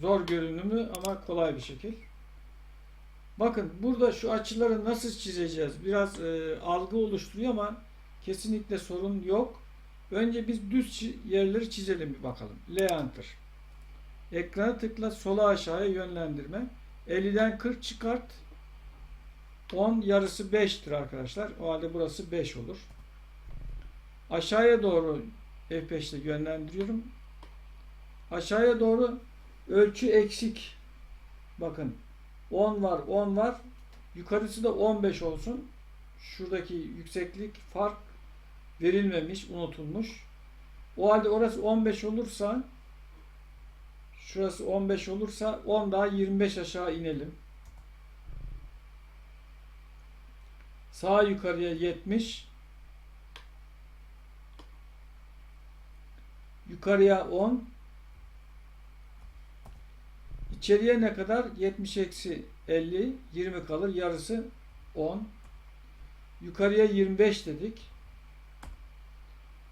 zor görünümlü ama kolay bir şekil. Bakın burada şu açıları nasıl çizeceğiz? Biraz e, algı oluşturuyor ama kesinlikle sorun yok. Önce biz düz yerleri çizelim bir bakalım. L enter. Ekrana tıkla sola aşağıya yönlendirme. 50'den 40 çıkart. 10 yarısı 5'tir arkadaşlar. O halde burası 5 olur. Aşağıya doğru F5 ile yönlendiriyorum. Aşağıya doğru ölçü eksik. Bakın 10 var 10 var. Yukarısı da 15 olsun. Şuradaki yükseklik fark verilmemiş, unutulmuş. O halde orası 15 olursa şurası 15 olursa 10 daha 25 aşağı inelim. Sağ yukarıya 70 yukarıya 10 içeriye ne kadar? 70 eksi 50 20 kalır. Yarısı 10 yukarıya 25 dedik.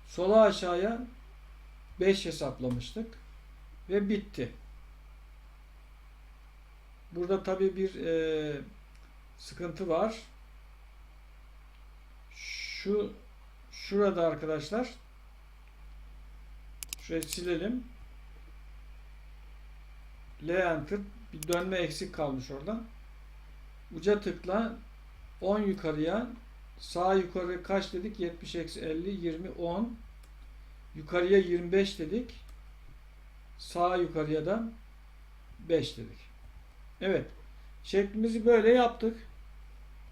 Sola aşağıya 5 hesaplamıştık. Ve bitti. Burada tabi bir e, sıkıntı var. Şu şurada arkadaşlar şurayı silelim. L enter bir dönme eksik kalmış orada. Uca tıkla 10 yukarıya sağ yukarı kaç dedik? 70 eksi 50 20 10 yukarıya 25 dedik. Sağ yukarıya da 5 dedik. Evet. Şeklimizi böyle yaptık.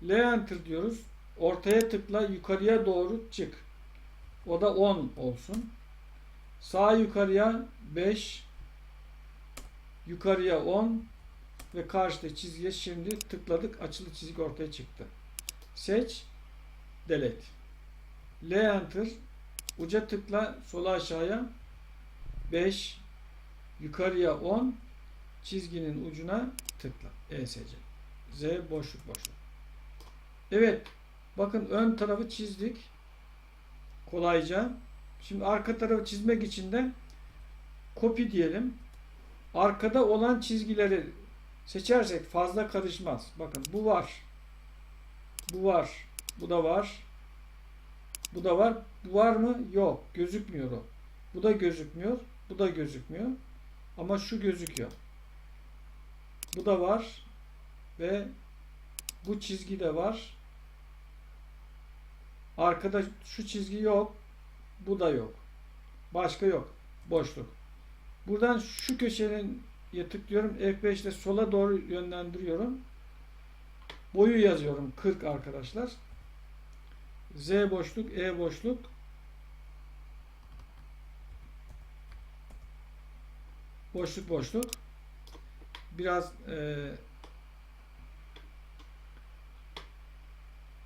L enter diyoruz. Ortaya tıkla yukarıya doğru çık. O da 10 olsun. Sağ yukarıya 5 yukarıya 10 ve karşıda çizgiye şimdi tıkladık. Açılı çizik ortaya çıktı. Seç delete. L enter uca tıkla sola aşağıya 5 yukarıya 10 çizginin ucuna tıkla. ESC. Z boşluk boşluk. Evet. Bakın ön tarafı çizdik. Kolayca. Şimdi arka tarafı çizmek için de copy diyelim. Arkada olan çizgileri seçersek fazla karışmaz. Bakın bu var. Bu var. Bu da var. Bu da var. Bu var mı? Yok. Gözükmüyor o. Bu da gözükmüyor. Bu da gözükmüyor. Ama şu gözüküyor. Bu da var. Ve bu çizgi de var. Arkada şu çizgi yok. Bu da yok. Başka yok. Boşluk. Buradan şu köşenin tıklıyorum. F5 ile sola doğru yönlendiriyorum. Boyu yazıyorum 40 arkadaşlar. Z boşluk, E boşluk. Boşluk boşluk. Biraz e,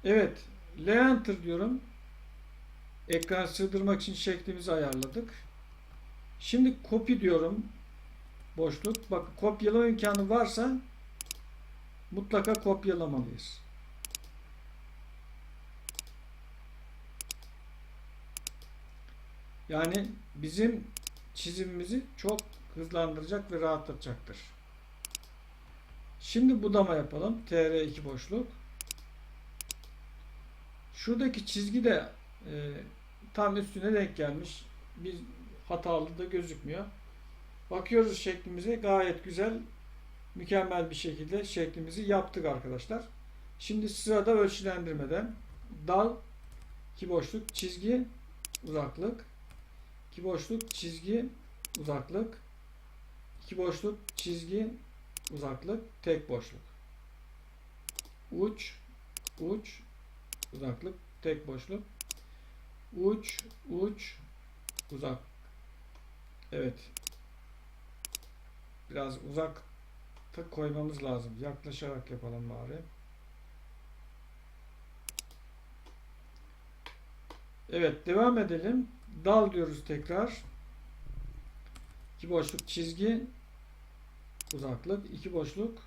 Evet. L enter diyorum. Ekran sığdırmak için şeklimizi ayarladık. Şimdi copy diyorum. Boşluk. Bak kopyalama imkanı varsa mutlaka kopyalamalıyız. Yani bizim çizimimizi çok hızlandıracak ve rahatlatacaktır. Şimdi budama yapalım. TR2 boşluk. Şuradaki çizgi de e, tam üstüne denk gelmiş. Bir hatalı da gözükmüyor. Bakıyoruz şeklimize gayet güzel, mükemmel bir şekilde şeklimizi yaptık arkadaşlar. Şimdi sırada ölçülendirmeden dal, iki boşluk, çizgi, uzaklık, iki boşluk, çizgi, uzaklık, iki boşluk, çizgi, uzaklık, tek boşluk. Uç, uç, uzaklık, tek boşluk. Uç, uç, uzak. Evet. Biraz uzak koymamız lazım. Yaklaşarak yapalım bari. Evet, devam edelim. Dal diyoruz tekrar. İki boşluk çizgi, uzaklık, iki boşluk.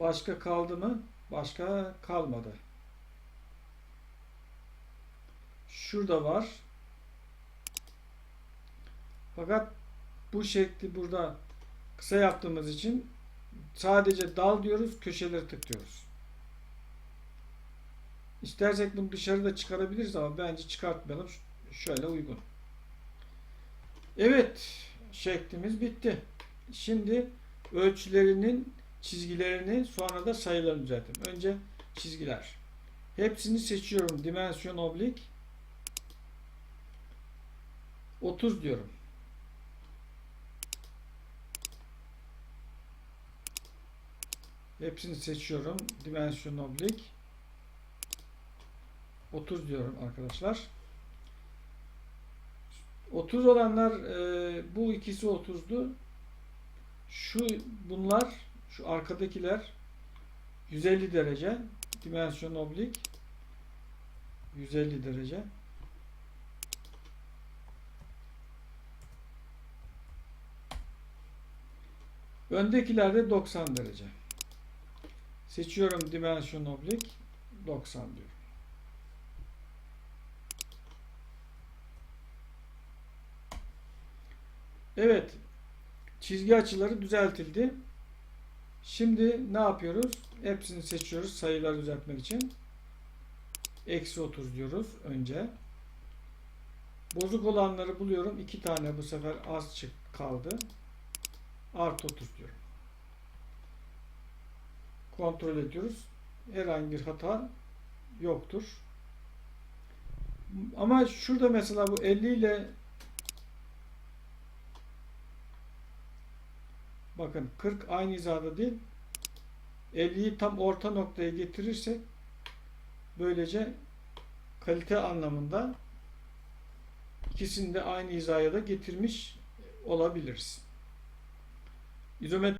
Başka kaldı mı? Başka kalmadı. Şurada var. Fakat bu şekli burada Kısa yaptığımız için sadece dal diyoruz, köşeleri tıklıyoruz. İstersek bunu dışarıda çıkarabiliriz ama bence çıkartmayalım. Şöyle uygun. Evet, şeklimiz bitti. Şimdi ölçülerinin çizgilerini sonra da sayılarını düzeltelim. Önce çizgiler. Hepsini seçiyorum. Dimensiyon oblik 30 diyorum. Hepsini seçiyorum. Dimensiyon oblik 30 diyorum arkadaşlar. 30 olanlar e, bu ikisi 30'du. Şu bunlar şu arkadakiler 150 derece dimensiyon oblik 150 derece öndekiler de 90 derece seçiyorum dimensiyon oblik 90 diyorum Evet çizgi açıları düzeltildi Şimdi ne yapıyoruz? Hepsini seçiyoruz sayıları düzeltmek için. Eksi 30 diyoruz önce. Bozuk olanları buluyorum. iki tane bu sefer az çık kaldı. Artı 30 diyorum. Kontrol ediyoruz. Herhangi bir hata yoktur. Ama şurada mesela bu 50 ile Bakın 40 aynı hizada değil. 50'yi tam orta noktaya getirirsek böylece kalite anlamında ikisini de aynı hizaya da getirmiş olabiliriz. İzometri